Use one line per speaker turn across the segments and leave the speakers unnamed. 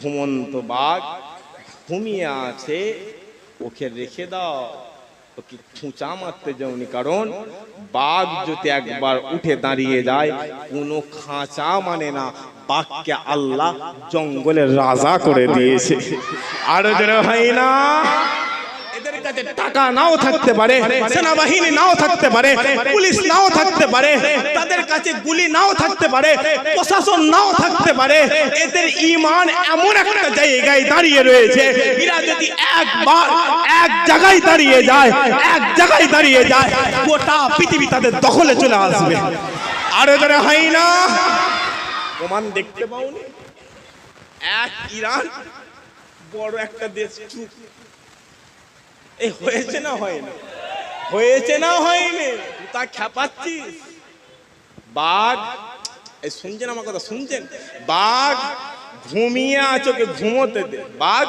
ঘুমন্ত বাঘ ঘুমিয়ে আছে, ওকে রেখে দাও। ওকে খুঁচা মারতে যাওনি কারণ বাঘ যদি একবার উঠে দাঁড়িয়ে যায়, কোনো খাঁচা মানে না, বাঘকে আল্লাহ জঙ্গলের রাজা করে দিয়েছে। আরও যেন হয় না টাকা নাও থাকতে পারে, সেনাবাহিনী নাও থাকতে পারে, পুলিশ নাও থাকতে পারে, তাদের কাছে গুলি নাও থাকতে পারে, প্রশাসন নাও থাকতে পারে, এদের ইমান এমন একটা জায়গায় দাঁড়িয়ে রয়েছে, এরা যদি একবার এক জায়গায় দাঁড়িয়ে যায়, এক জায়গায় দাঁড়িয়ে যায়, গোটা পৃথিবী তাদের দখলে চলে আসবে। আরও যারা হয় না। প্রমাণ দেখতে পাওনি? এক ইরান, বড় একটা দেশ, চুপ। এই হয়েছে না হয়নি? হয়েছে না হয়নি? তা খেপাচ্ছিস? বাঘ, এই শুনছেন আমার কথা, শুনছেন? বাঘ ঘুমিয়ে আছোকে ঘুমোতে দে। বাঘ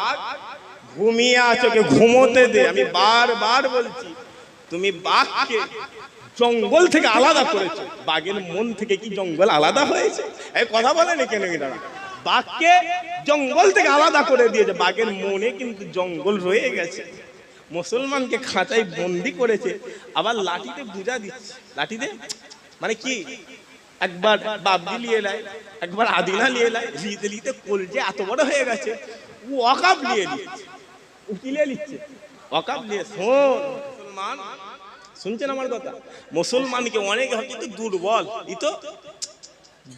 ঘুমিয়ে আছোকে ঘুমোতে দে। আমি বারবার বলছি, তুমি বাঘকে জঙ্গল থেকে আলাদা করেছ। বাঘের মন থেকে কি জঙ্গল আলাদা হয়েছে? এই কথা বলেনি কেন এটা বাঘকে জঙ্গল থেকে আলাদা করে দিয়েছে। বাঘের মনে কিন্তু জঙ্গল রয়ে গেছে। মুসলমানকে খাঁচায় বন্দি করেছে, আবার লাঠিতে বুঝা দিচ্ছে। লাঠিতে মানে কি? একবার বাবজি নিয়ে নেয়, একবার আদিনা নিয়ে নেয়, লিতে লিতে কলজে এত বড় হয়ে গেছে, ও অকাপ নিয়ে নিচ্ছে, উকিলে নিচ্ছে। অকাপ নিয়ে, শোন, মুসলমান, শুনছেন আমার কথা? মুসলমানকে অনেকে হচ্ছে তো দুর্বল ই তো,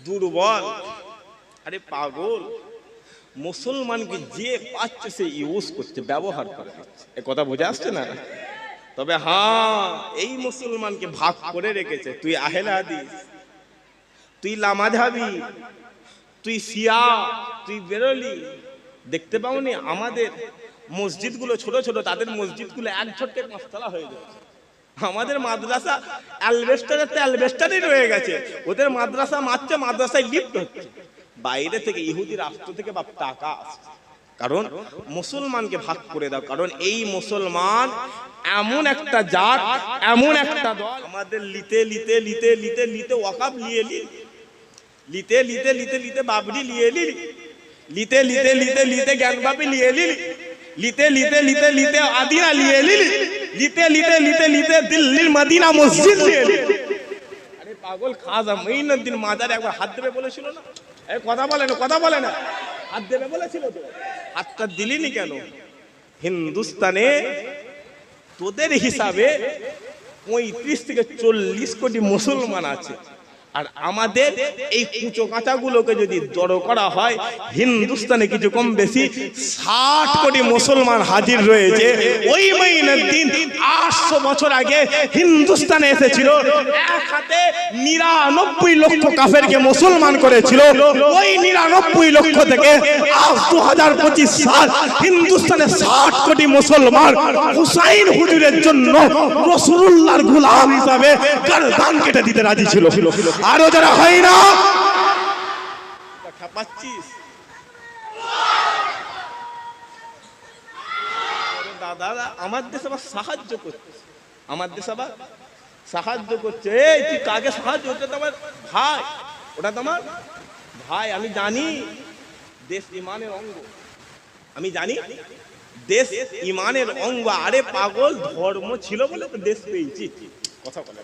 দুর্বল। আরে পাগল মুসলমানকে যে পাচ্ছে সে ইউজ করছে ব্যবহার করে এ কথা বোঝা আসছে না? তবে হ্যাঁ এই মুসলমানকে ভাগ করে রেখেছে। তুই আহেলা হাদিস তুই লামাঝাবি তুই সিয়া তুই বেরোলি। দেখতে পাওনি আমাদের মসজিদগুলো ছোট ছোট তাদের মসজিদগুলো এক ঝটকে পাঁচতলা হয়ে যাচ্ছে আমাদের মাদ্রাসা অ্যালবেস্টারের তো অ্যালবেস্টারই রয়ে গেছে। ওদের মাদ্রাসা মারছে মাদ্রাসায় লিফট হচ্ছে। বাইরে থেকে ইহুদি রাষ্ট্র থেকে বা টাকা কারণ মুসলমানকে ভাগ করে দাও কারণ এই মুসলমান এমন একটা জাত এমন একটা দল আমাদের লিতে লিতে লিতে লিতে লিতে ওয়াকাব লিয়ে লি লিতে লিতে লিতে লিতে বাবরি লিয়ে লি লিতে লিতে লিতে লিতে জ্ঞানবাপি লিয়ে লি লিতে লিতে লিতে লিতে আদিনা লিয়ে লি লিতে লিতে লিতে লিতে দিল্লির মদিনা মসজিদ লিয়ে লি আরে পাগল খাজা মঈনুদ্দিন মাজারে একবার হাত দেবে বলেছিল না কথা বলে না, কথা বলে না। হাত দেবে বলেছিল তো। হাতটা দিলিনি কেন? হিন্দুস্তানে তোদের হিসাবে পঁয়ত্রিশ থেকে চল্লিশ কোটি মুসলমান আছে। আর আমাদের এই কুচো কাঁচাগুলোকে যদি জড়ো করা হয়, হিন্দুস্তানে কিছু কম বেশি ষাট কোটি মুসলমান হাজির রয়েছে। ওই মহিনের দিন আটশো বছর আগে হিন্দুস্তানে এসেছিল নিরানব্বই লক্ষ কাফেরকে মুসলমান করেছিল। ওই নিরানব্বই লক্ষ থেকে আজ দু হাজার পঁচিশ সাল হিন্দুস্তানে ষাট কোটি মুসলমান হুসাইন হুজুরের জন্য রসুল্লাহর গুলাম হিসাবে কেটে দিতে রাজি ছিল। আরও যারা হয় না। আমার দেশ আবার সাহায্য করছে। আমার দেশ আবার সাহায্য করছে। তুই সাহায্য আমার ভাই। ওটা ভাই, আমি জানি। দেশ ইমানের অঙ্গ। আমি জানি, দেশ ইমানের অঙ্গ। আরে পাগল, ধর্ম ছিল বলে তো দেশ পেয়েছি। কথা বলে।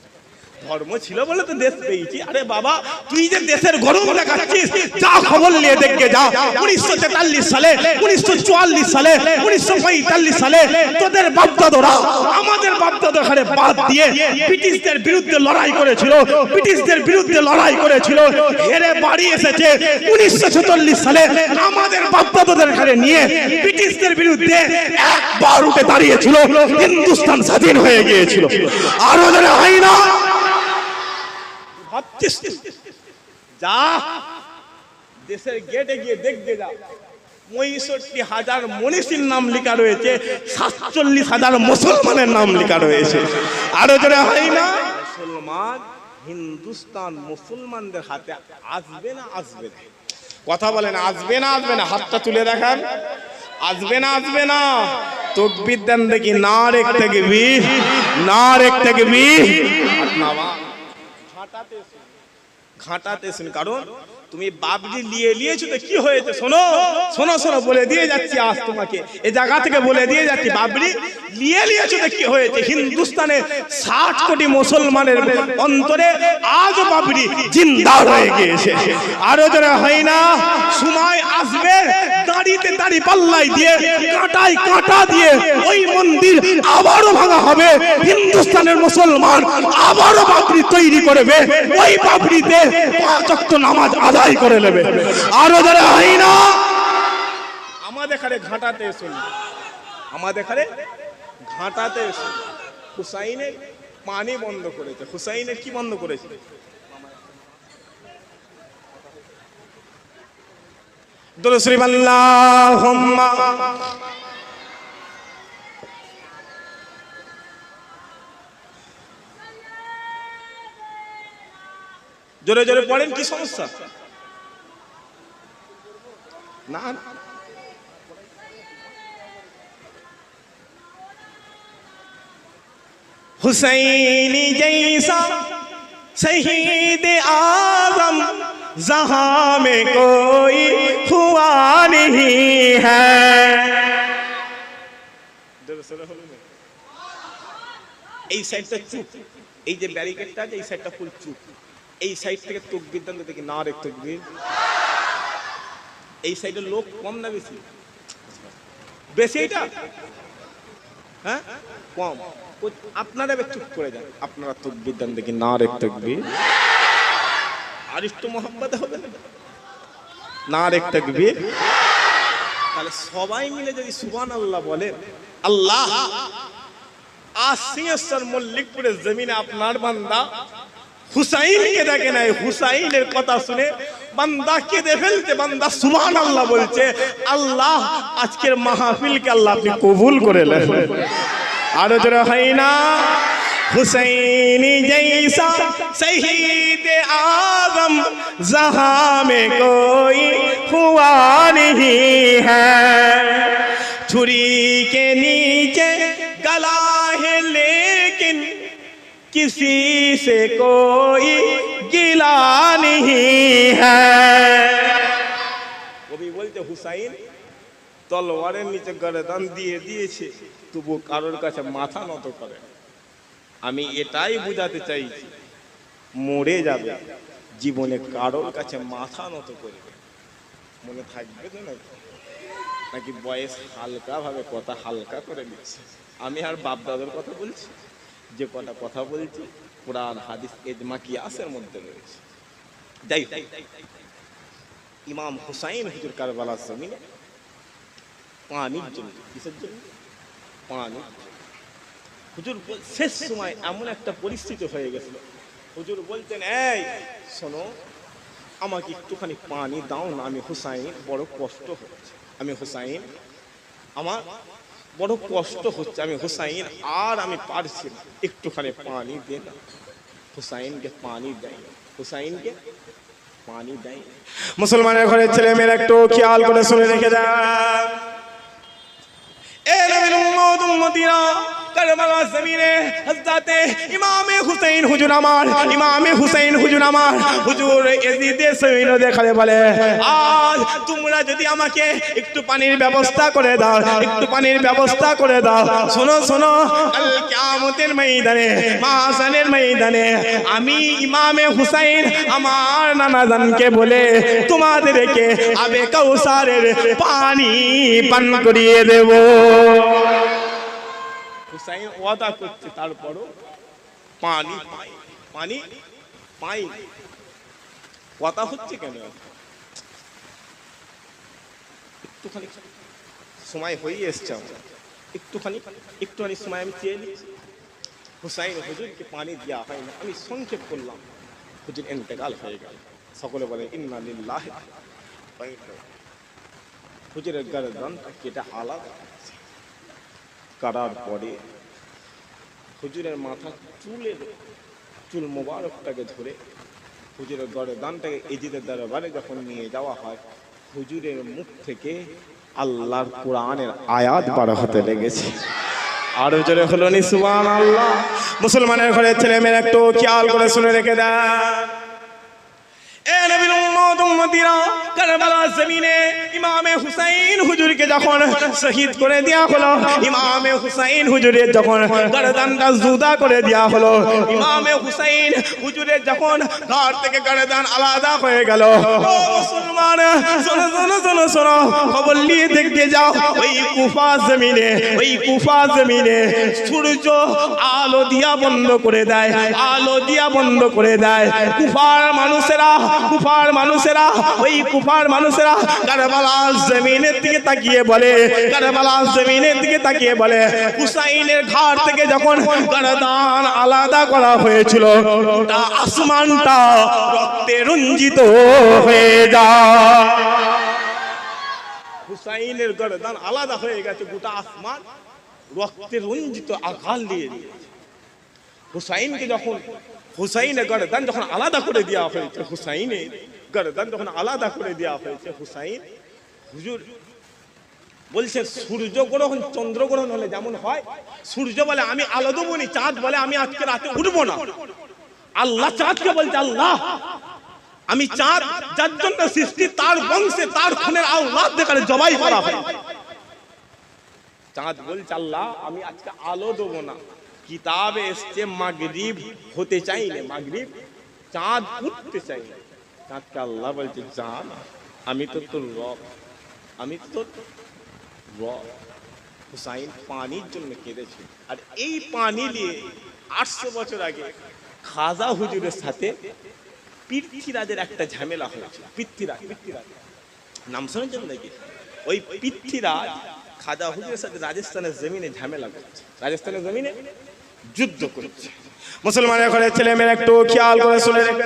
ধর্ম ছিল বলে তো দেশ পেয়েছি। আরে বাবা, তুই যে দেশের গরম দেখাচ্ছিস, যা খবর নিয়ে দেখে যা। উনিশশো তেতাল্লিশ সালে, উনিশশো চুয়াল্লিশ সালে, উনিশশো পঁয়তাল্লিশ সালে তোদের বাপদাদরা আমাদের বাপদাদর বাদ দিয়ে ব্রিটিশদের বিরুদ্ধে লড়াই করেছিল। ব্রিটিশদের বিরুদ্ধে লড়াই করেছিল। হেরে বাড়ি এসেছে। উনিশশো ছেচল্লিশ সালে আমাদের বাপদাদাদের ঘরে নিয়ে ব্রিটিশদের বিরুদ্ধে একবার উঠে দাঁড়িয়েছিল। হিন্দুস্তান স্বাধীন হয়ে গিয়েছিল। আরও যারা হয় না। যা। দেশের গেটে গিয়ে পঁয়ষট্টি হাজার মনীষীর নাম লেখা রয়েছে, সাতচল্লিশ হাজার মুসলমানের নাম লেখা রয়েছে। হয় না? হিন্দুস্তান মুসলমানদের হাতে আসবে না আসবে না। কথা বলেন, আসবে না আসবে না। হাতটা তুলে দেখান। আসবে না আসবে না। তকবির দেন দেখি, না রেখ থেকে বি না রেখ থেকে বি হাত নামা এসো। কারণ তুমি বাবরি নিয়ে নিয়েছো তো কি হয়েছে? শোনো শোনো শোনো, বলে দিয়ে যাচ্ছি আজ তোমাকে। এই জায়গা থেকে বলে দিয়ে যাচ্ছি বাবরি নিয়ে নিয়েছো তো কি হয়েছে? হিন্দুস্তানে ষাট কোটি মুসলমানের অন্তরে আজ বাবরি জিন্দা হয়ে গিয়েছে। আরও যারা হয় না, সময় আসবে, দাড়িতে দাড়ি পাল্লাই দিয়ে, কাঁটায় কাঁটা দিয়ে ওই মন্দির আবারও ভাঙা হবে। হিন্দুস্তানের মুসলমান আবারও বাবরি তৈরি করবে। ওই বাবরিতে পাঁচ ওয়াক্ত নামাজ আদায় করে নেবে। আরও যারা হয় না? আমাদের এখানে ঘাটাতে এসুন আমাদের এখানে ঘাটাতে এসুন হুসাইনের পানি বন্ধ করেছে। হুসাইনের কি বন্ধ করেছে? দুরুসরিম আল্লাহুম্মা। জোরে জোরে পড়েন কি সমস্যা না না। हुसैनी जैसा शहीद आजम जहां में कोई हुआ नहीं है এই সাইডটা চুপ এই যে ব্যারিকেডটা আছে এই সাইডটা ফুল চুপ এই সাইড থেকে তকবির দেন দেখি না রেখ তকবির এই সাইডের লোক কম না বেশি? বেশি এইটা? হ্যাঁ? কম। আপনারা চুপ করে যান। আপনারা তকবির দেন দেখি না রেখ তকবির আর একটু মোহাম্মদ হবে না? রেখ তকবির তাহলে সবাই মিলে যদি সুবান আল্লাহ বলে আল্লাহ সিংহেশ্বর মল্লিকপুরের জমিনে আপনার বান্দা হুসাইনকে দেখে নাই? হুসাইনের কথা শুনে বান্দা কেঁদে ফেলতে বান্দা সুমান আল্লাহ বলছে, আল্লাহ, আজকের মাহফিলকে আল্লাহ আপনি কবুল করে নেন। আরও জোরে হই না, হুসাইনি জৈসা শহীদ আদম जहां মে কই हुआ नहीं है छुरी के किसी से कोई गिला नहीं है কবি বলছে হুসাইন তলোয়ারের নিচে গরদান দিয়ে দিয়েছে তবু কারোর কাছে মাথা নত করে না। আমি এটাই বোঝাতে চাইছি মরে যাবে জীবনে কারোর কাছে মাথা নত করবে মনে থাকবে তো নাকি নাকি বয়স হালকা ভাবে কথা হালকা করে দিচ্ছে আমি আর বাপ দাদার কথা বলছি যে কটা কথা বলছি, কোরআন, হাদিস, এজমা, কিয়াসের মধ্যে রয়েছে। যাই ইমাম হুসাইন হুজুর কারবালার জমিনে পানির জন্য কিসের জন্য? পানি। হুজুর শেষ সময় এমন একটা পরিস্থিতি হয়ে গেছিল। হুজুর বলতেন, এই, শোনো, আমাকে একটুখানি পানি দাও না, আমি হুসাইন, বড় কষ্ট হচ্ছে। আমি হুসাইন, আমার বড় কষ্ট হচ্ছে। আমি হুসাইন আর আমি পারছি না। একটুখানি পানি দে না। হুসাইনকে পানি দেয়। হুসাইনকে পানি দেয়। মুসলমানের ঘরের ছেলে মেয়ের একটু খেয়াল করে শুনে রেখে দেয় এ নবীর উম্মত উম্মতিরা ইমামে হুসাইন হুজুর আমার, ইমামে হুসাইন হুজুর আমার। হুজুর এজিদে সৈন্য দেখালে বলে, আজ তোমরা যদি আমাকে একটু পানির ব্যবস্থা করে দাও, একটু পানির ব্যবস্থা করে দাও। শোনো শোনো, কাল কিয়ামতের ময়দানে, মাসানের ময়দানে আমি ইমামে হুসাইন আমার নানাজানকে বলে তোমাদেরকে আবে কৌসারের পানি পান করিয়ে দেব। হুসাইন ওয়াদা করছে, তারপরও পানি পানি পাই কথা হচ্ছে কেন? একটুখানি সময় হয়ে এসছে আমার। একটুখানি একটুখানি সময় আমি চেয়ে নিচ্ছি। হুসাইন হুজুরকে পানি দেওয়া হয় না। আমি সংক্ষেপ করলাম। হুজুর এন্তেকাল হয়ে গেল। সকলে বলে, ইন্না লিল্লাহ হুজুরের গরদানটা কেটে আলাদা কাটার পরে হুজুরের মাথা চুলের চুল মোবারকটাকে ধরে হুজুরের গরদানটাকে এজিদের দরবারে যখন নিয়ে যাওয়া হয়, হুজুরের মুখ থেকে আল্লাহর কোরআনের আয়াত বার হতে লেগেছে। আরও জোরে হলো নি সুবান আল্লাহ মুসলমানের ঘরে ছেলে মেয়েরা একটু খেয়াল করে শুনে রেখে দেয় এ নবীর উম্মত, উম্মতিরা কারবালা জমিনে ইমামে হুসাইন হুজুরকে যখন শহীদ করে দেওয়া হলো, ইমামে হুসাইন হুজুরের যখন গরদানটা জুদা করে দেয়া হলো, ইমামে হুসাইন হুজুরের যখন ঘর থেকে গরদান আলাদা হয়ে গেল মুসলমান, শোনো শোনো শোনো শোনো, খবর নিয়ে দেখতে যাও, ওই কুফা জমিনে, ওই কুফা জমিনে সূর্য আলো দিয়া বন্ধ করে দেয়, আলো দিয়া বন্ধ করে দেয়, কুফার মানুষেরা কুফার মানুষেরা, ওই কুফার মানুষেরা কারবালা হুসাইনের গরদান আলাদা হয়ে গেছে, গোটা আসমান রক্তে রঞ্জিত দিয়েছে। হুসাইনকে যখন, হুসাইনের গরদান যখন আলাদা করে দেওয়া হয়েছে, হুসাইনের গরদান যখন আলাদা করে দেওয়া হয়েছে, হুসাইন হুজুর, বলছে সূর্য গ্রহণ, চন্দ্র গ্রহণ হলে যেমন হয়, সূর্য বলে আমি আলো দেবো নি চাঁদ বলে আমি আজকে রাতে উঠবো না। আল্লাহ চাঁদকে বলছে, আল্লাহ, আমি চাঁদ যার জন্য সৃষ্টি, তার বংশে, তার খুনের আল্লাহ দেখানে জবাই করা হয়। চাঁদ বলছে, আল্লাহ, আমি আজকে আলো দেবো না। কিতাবে এসছে, মাগরিব হতে চাই না মাগরিব চাঁদ উঠতে চাই না চাঁদকে আল্লাহ বলছে, জান, আমি তো তোর রব। আমি তো হুসাইন পানির জন্য কেঁদেছে। আর এই পানি নিয়ে আটশো বছর আগে খাজা হুজুরের সাথে পৃথ্বীরাজের একটা ঝামেলা হয়েছে। পৃথ্বীরাজ পৃথ্বীরাজ নাম শুনেছেন নাকি ওই পৃথ্বীরাজ খাজা হুজুরের সাথে রাজস্থানের জমিনে ঝামেলা করছে। রাজস্থানের জমিনে যুদ্ধ করছে। মুসলমানের ঘরে ছেলে মেয়ে একটু খেয়াল করে শুনে রেখে।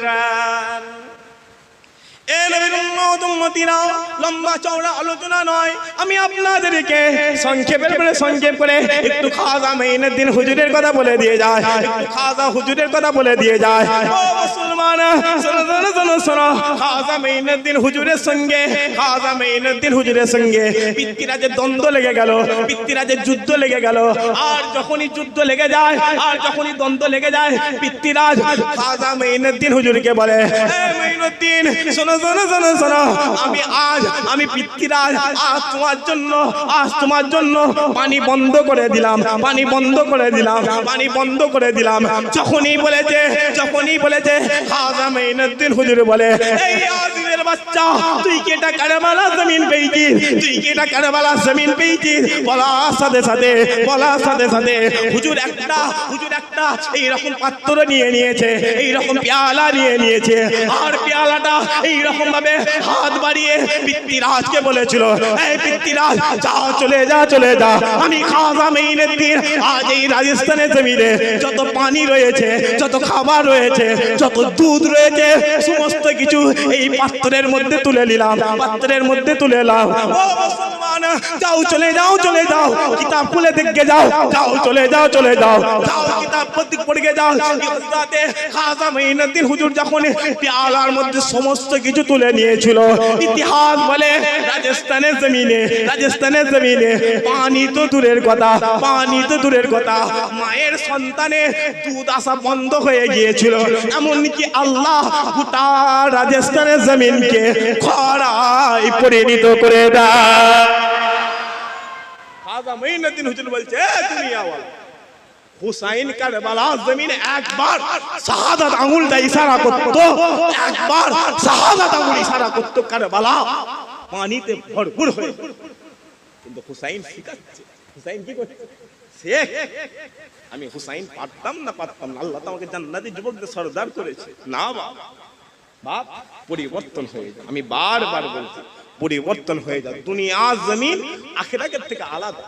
দ্বন্দ্ব লেগে গেল পিতৃরাজের যুদ্ধ লেগে গেল, আর যখনই যুদ্ধ লেগে যায়, আর যখনই দ্বন্দ্ব লেগে যায়, পিতৃরাজ খাজা মেইনের দিন হুজুরকে বলে মেইনুদ্দিন শোনো আমি আজ, আমি পিতৃরাজ আজ তোমার জন্য, আজ তোমার জন্য পানি বন্ধ করে দিলাম, পানি বন্ধ করে দিলাম, পানি বন্ধ করে দিলাম। যখনই বলেছে যখনই বলেছে হাজাম হুজুর বলে, এই বাচ্চা, তুই কি এটা কারবালা জমিন পেয়েছিস? তুই কি এটা কারবালা জমিন সাথে সাথে সাথে সাথে হুজুর একটা হুজুর একটা এইরকম পাত্র নিয়ে নিয়েছে, এইরকম পেয়ালা নিয়ে নিয়েছে। আর পেয়ালাটা এইরকম ভাবে হাত বাড়িয়ে পিতৃরাজকে বলেছিল, এই পিতৃরাজ, যাও, চলে যা চলে যা। আমি খাজা মেইনের দিন আজ এই রাজস্থানের জমিনে যত পানি রয়েছে, যত খাবার রয়েছে, যত দুধ রয়েছে, সমস্ত কিছু এই পাত্রের মধ্যে তুলে নিলাম, পাত্রের মধ্যে তুলে মুসলমান, যাও, চলে যাও চলে যাও। কিতাব খুলে দেখে যাও। যাও, চলে যাও চলে যাও। কিতাব পড়ে যাও। খাজা মাইনুদ্দিন হুজুর যখন পেয়ালার মধ্যে সমস্ত কিছু তুলে নিয়েছিল, ইতিহাস বলে, রাজস্থানের জমিনে রাজস্থানের জমিনে, পানি তো দূরের কথা, পানি তো দূরের কথা। মায়ের সন্তানে দুধ আসা বন্ধ হয়ে গিয়েছিল, এমনকি আল্লাহ গোটা রাজস্থানের জমিনকে খরায় পরিণত করে খাজা হুজুর বলছে দুনিয়াওয়ালা, হুসাইন কারবালা জমিনে একবার শাহাদাত ইশারা করত, একবার শাহাদাত আঙুল ইশারা করত কারবালা, পানিতে ভরপুর হয়ে কিন্তু হুসাইন শিখাচ্ছে, হুসাইন কি করছে? শেখ আমি হুসাইন পারতাম না পারতাম না, আল্লাহ তো আমাকে জান্নাতি যুবকদের সর্দার করেছে। না বাবা বাপ, পরিবর্তন হয়ে যায়। আমি বারবার বলছি, পরিবর্তন হয়ে যায়। দুনিয়া, জমিন, আখেরাতের থেকে আলাদা।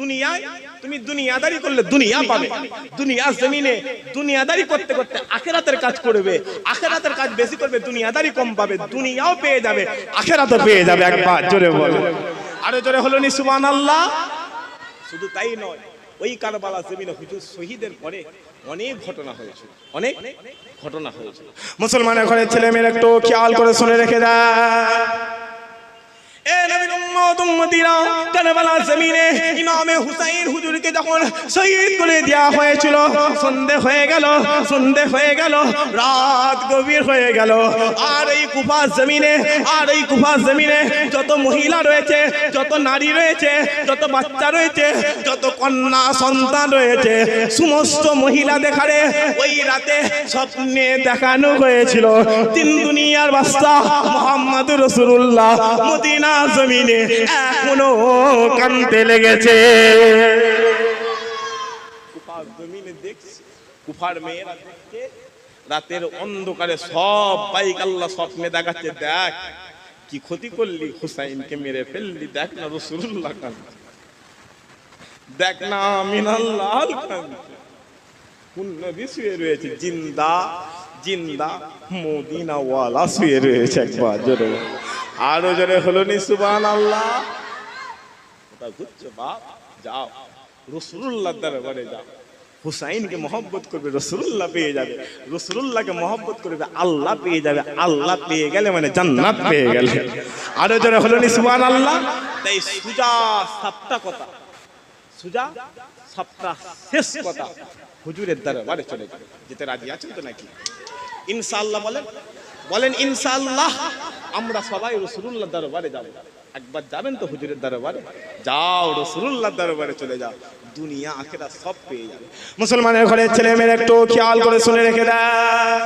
দুনিয়ায় তুমি দুনিয়াদারি করলে দুনিয়া পাবে। দুনিয়া, জমিনে দুনিয়াদারি করতে করতে আখেরাতের কাজ করবে। আখেরাতের কাজ বেশি করবে, দুনিয়াদারি কম পাবে। দুনিয়াও পেয়ে যাবে, আখেরাতও পেয়ে যাবে। একবার জোরে বলো। আরও জোরে হলো নি সুবহানাল্লাহ? শুধু তাই নয় ওই কারবালা জমিনে হুজুর শহীদের পরে অনেক ঘটনা হয়েছে অনেক ঘটনা হয়েছে মুসলমানের ঘরের ছেলে মেয়ের একটু খেয়াল করে শুনে রেখে দেয় হয়েছিল, সন্ধে হয়ে সন্ধে হয়ে রাত গভীর হয়ে আর এই জমিনে, আর এই জমিনে যত মহিলা রয়েছে, যত নারী রয়েছে, যত বাচ্চা রয়েছে, যত কন্যা সন্তান রয়েছে, সমস্ত মহিলা দেখারে ওই রাতে স্বপ্নে দেখানো হয়েছিল। তিন দুনিয়ার বাস্তা মোহাম্মদ রসুল্লাহ মদিনা জমিনে এখনও কানতে লেগেছে। রাতের অন্ধকারে সব বাইক আল্লাহ স্বপ্নে দেখাচ্ছে, দেখ কি ক্ষতি করলি, হুসাইনকে মেরে ফেললি, দেখ না রসুল্লাহ কাঁদছে। দেখ না মিনাল্লাহ কাঁদছে। কোন নবী রয়েছে? জিন্দা জিন্দা, মদিনাওয়ালা শুয়ে রয়েছে একবার, জোরে আরও জোরে হলো নি সুবান আল্লাহ কোথাও ঘুরছো বাপ যাও। রসুল্লাহ দরবারে যাও। হুসাইনকে মহব্বত করবে রসুল্লাহ পেয়ে যাবে। রসুল্লাহকে মহব্বত করবে আল্লাহ পেয়ে যাবে। আল্লাহ পেয়ে গেলে মানে জান্নাত পেয়ে গেলে। আরও জোরে হলো নি সুবান আল্লাহ তাই সুজা সাতটা কথা। সুজা সপ্তাহ শেষ কথা। হুজুরের দরবারে চলে গেল যেতে রাজি আছেন তো নাকি? ইনশাআল্লাহ বলেন। বলেন ইনশাআল্লাহ। আমরা সবাই রসুল্লাহ দরবারে যাব। একবার যাবেন তো হুজুরের দরবারে? যাও রসুল্লাহ দরবারে চলে যাও। দুনিয়া, আখেরা সব পেয়ে যাবে। মুসলমানের ঘরের ছেলে মেয়ের একটু খেয়াল করে শুনে রেখে দেয়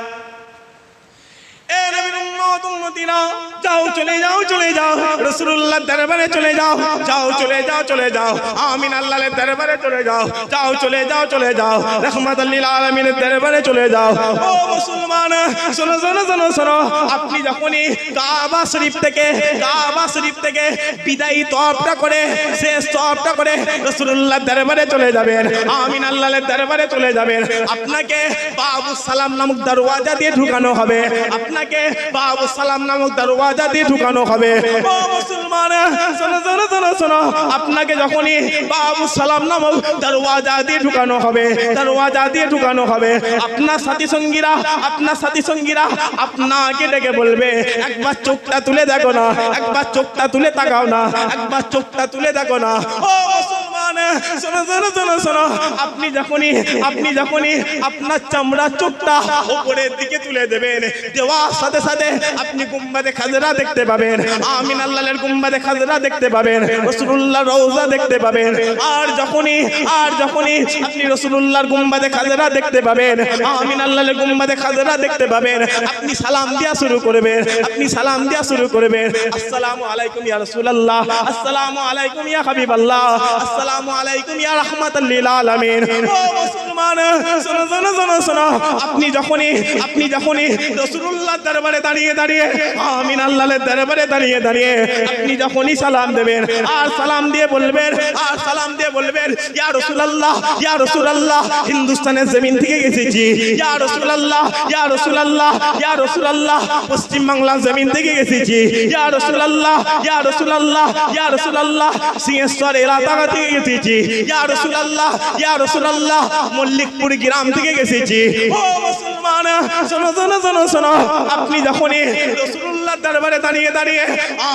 যাও, চলে যাও চলে যাও। রাসূলুল্লাহ দরবারে চলে যাও। যাও, চলে যাও চলে যাও। আমিন আল্লাহর দরবারে চলে যাও। যাও, চলে যাও চলে যাও। রাহমাতুল লিল দরবারে চলে যাও। ও মুসলমান, শোনো শোনো শোনো শোনো। আপনি যখনই কাবা শরীফ থেকে, কাবা শরীফ থেকে বিদায়ী তওয়াফটা করে, শেষ তওয়াফটা করে রাসূলুল্লাহ দরবারে চলে যাবেন। আমিন আল্লাহর দরবারে চলে যাবেন। আপনাকে বাবু সালাম নামক দরওয়াজা দিয়ে ঢুকানো হবে। আপনাকে বাবু সালাম নামক দরওয়াজা দিয়ে ঢুকানো হবে। আপনাকে যখনই বাবু সালাম নামক দরওয়াজা দিয়ে ঢুকানো হবে, দরওয়াজা দিয়ে ঢুকানো হবে, আপনার সাথী সঙ্গীরা, আপনার সাথী সঙ্গীরা আপনাকে ডেকে বলবে, একবার চোখটা তুলে দেখো না, একবার চোখটা তুলে তাকাও না, একবার চোখটা তুলে দেখো না। ও আপনি যখনই আপনি যখনই আপনার চামড়া চোখটা উপরের দিকে তুলে দেবেন, দেওয়ার সাথে সাথে আপনি গুম্বাদে খাজরা দেখতে পাবেন, আমিন আল্লাহের গুম্বাদে খাজরা দেখতে পাবেন রসুল্লাহ রওজা দেখতে পাবেন। আর যখনই আর যখনই আপনি রসুল্লাহর গুম্বাদে খাজরা দেখতে পাবেন, আমিন আল্লাহের গুম্বাদে খাজরা দেখতে পাবেন, আপনি সালাম দেওয়া শুরু করবেন, আপনি সালাম দেওয়া শুরু করবেন। আসসালামু আলাইকুম ইয়া রাসূলুল্লাহ, আসসালামু আলাইকুম ইয়া হাবিবাল্লাহ, আসসালামু আলাইকুম ইয়া রাহমাতাল আলামিন। ও মুসলমান, শোনো শোনো শোনো শোনো। আপনি যখনই আপনি যখনই রাসূলুল্লাহ দরবারে দাঁড়িয়ে দাঁড়িয়ে, আমিন আল্লাহর দরবারে দাঁড়িয়ে দাঁড়িয়ে, আপনি যখনই সালাম দেবেন, আর সালাম দিয়ে বলবেন, আর সালাম দিয়ে বলবেন, ইয়া রাসূলুল্লাহ ইয়া রাসূলুল্লাহ, হিন্দুস্তানের জমিন থেকে এসেছি। ইয়া রাসূলুল্লাহ ইয়া রাসূলুল্লাহ ইয়া রাসূলুল্লাহ পশ্চিম বাংলার জমিন থেকে এসেছি। ইয়া রাসূলুল্লাহ ইয়া রাসূলুল্লাহ ইয়া রাসূলুল্লাহ সিংহেশ্বর এলাকা থেকে এসেছি। ইয়া রাসূলুল্লাহ ইয়া রাসূলুল্লাহ, মল্লিকপুর গ্রাম থেকে এসেছি। ও মুসলমান, শোনো শোনো আপনি দরবারে দাঁড়িয়ে দাঁড়িয়ে,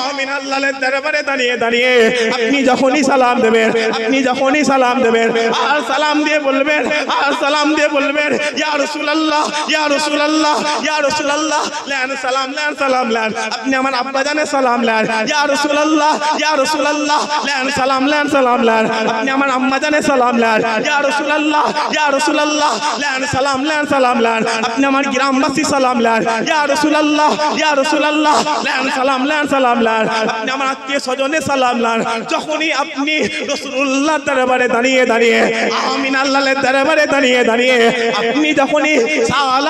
আমিন আল্লাহর দরবারে দাঁড়িয়ে দাঁড়িয়ে, আপনি যখনই সালাম দেবেন, আপনি যখনই সালাম দেবেন, আর সালাম দিয়ে বলবেন, আর সালাম দিয়ে বলবেন, ইয়া রাসূলুল্লাহ ইয়া রাসূলুল্লাহ ইয়া রাসূলুল্লাহ, লেন সালাম লেন সালাম, লেন। আপনি আমার আব্বা জানে সালাম, লেন। ইয়া রাসূলুল্লাহ ইয়া রাসূলুল্লাহ, লেন সালাম লেন সালাম, লেন। আপনি আমার আম্মা জানে সালাম লেন ইয়া রাসূলুল্লাহ ইয়া রাসূলুল্লাহ লেন সালাম লেন সালাম লেন আপনি আমার গ্রামবাসী সালাম লেন ইয়া রাসূলুল্লাহ ইয়া রাসূলুল্লাহ লেন সালাম লেন সালাম লেন আপনি আমার আত্মীয় স্বজনে সালাম লেন যখনই আপনি দরবারে দাঁড়িয়ে দাঁড়িয়ে, আমিন আল্লাহর দরবারে দাঁড়িয়ে দাঁড়িয়ে, আপনি যখনই সালাম